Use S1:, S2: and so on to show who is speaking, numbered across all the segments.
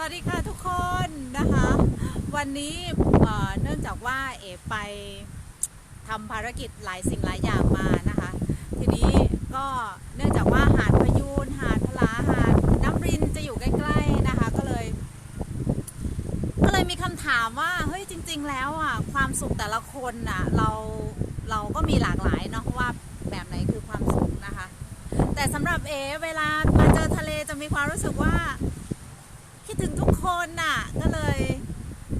S1: สวัสดีค่ะทุกคนนะคะ วันนี้เเนื่องจากว่าเอไปทำภารกิจหลายสิ่งหลายอย่างมานะคะ ทีนี้ก็เนื่องจากว่าหาดพยูนหาดพลาหาดน้ำรินจะอยู่ใกล้ๆนะคะก็เลย ก็เลยมีคำถามว่าเฮ้ยจริง ๆ แล้วอะความสุขแต่ละคนอะเราเราก็มีหลากหลายเนาะว่าแบบไหนคือความสุขนะคะ แต่สำหรับเอเวลามาเจอทะเลจะมีความรู้สึกว่า คนน่ะก็เลย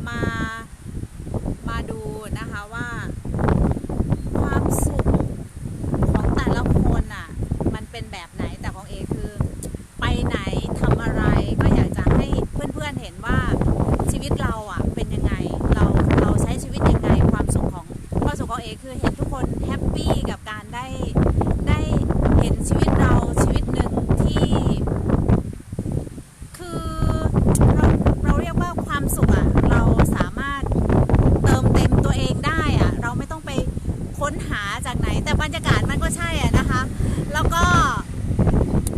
S1: มามาดูนะคะว่า ความสุขของแต่ละคนน่ะ มันเป็นแบบไหนแต่ของเอคือ ไปไหนทำอะไรก็อยากจะให้เพื่อนๆเห็นว่าชีวิตเราอะเป็นยังไงเราเราใช้ชีวิตยังไงความสุขของความสุขของเอคือเห็นทุกคนแฮปปี้กับการได้ได้เห็นชีวิตเราชีวิตหนึ่งที่ คือเราเราเรียกว่าความสุขอะเราสามารถเติมเต็มตัวเองได้อะเราไม่ต้องไปค้นหาจากไหน แต่บรรยากาศมันก็ใช่อะนะคะ แล้วก็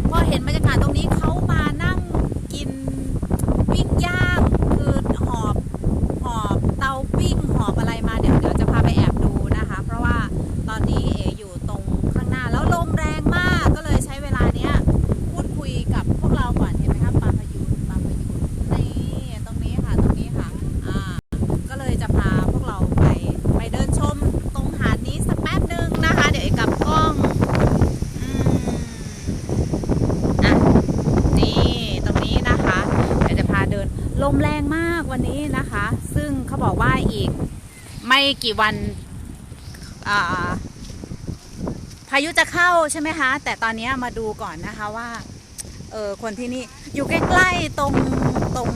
S1: พอเห็นบรรยากาศตรงนี้เขามานั่งกินปิ้งย่างคือหอบหอบเตาปิ้งหอบอะไรมาเดี๋ยวเดี๋ยวจะพาไปแอบดูนะคะ เพราะว่าตอนนี้เออยู่ตรงข้างหน้าแล้วลมแรงมากก็เลยใช้เวลาเนี้ย พูดคุยกับพวกเราก่อนเห็นไหมครับปลาพยูนปลาพยูนนี่ตรงนี้ค่ะตรงนี้ค่ะอ่าก็เลยจะพาพวกเราไปไปเดินชมตรงหาดนี้สักแป๊บหนึ่งนะคะ เดี๋ยวเอกกลับกล้องอืมอะนี่ตรงนี้นะคะ เดี๋ยวจะพาเดินล มแรงมากวันนี้นะคะ ซึ่งเขาบอกว่าอีกไม่กี่วันาพายุจะเข้าใช่ไหมคะ แต่ตอนนี้มาดูก่อนนะคะว่าเออคนที่นี่อยู่ใกล้ๆตรงตรง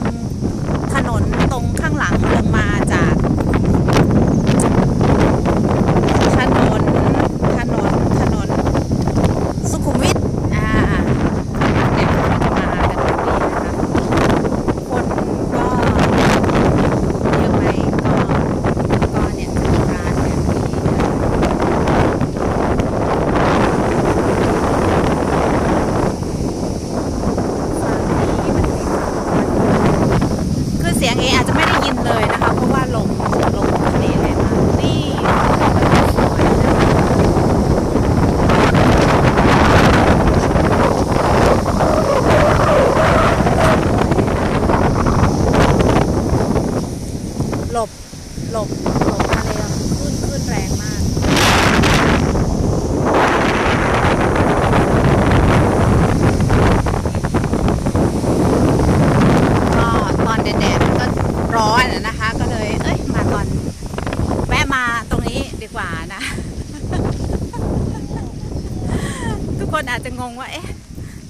S1: ว่า เอ๊ะ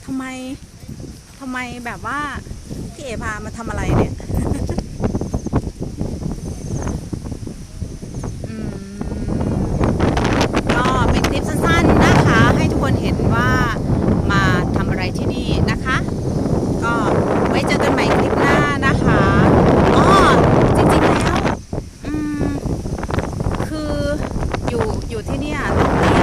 S1: ทำไมทำไมแบบว่าพี่เอพามาทำอะไรเนี่ยก็เป็นคลิปสั้นๆนะคะ ให้ทุกคนเห็นว่ามาทำอะไรที่นี่นะคะ ก็ไว้เจอกันใหม่คลิปหน้านะคะอ๋อจริงๆแล้ว อืม คืออยู่อยู่ที่นี่ต้องรี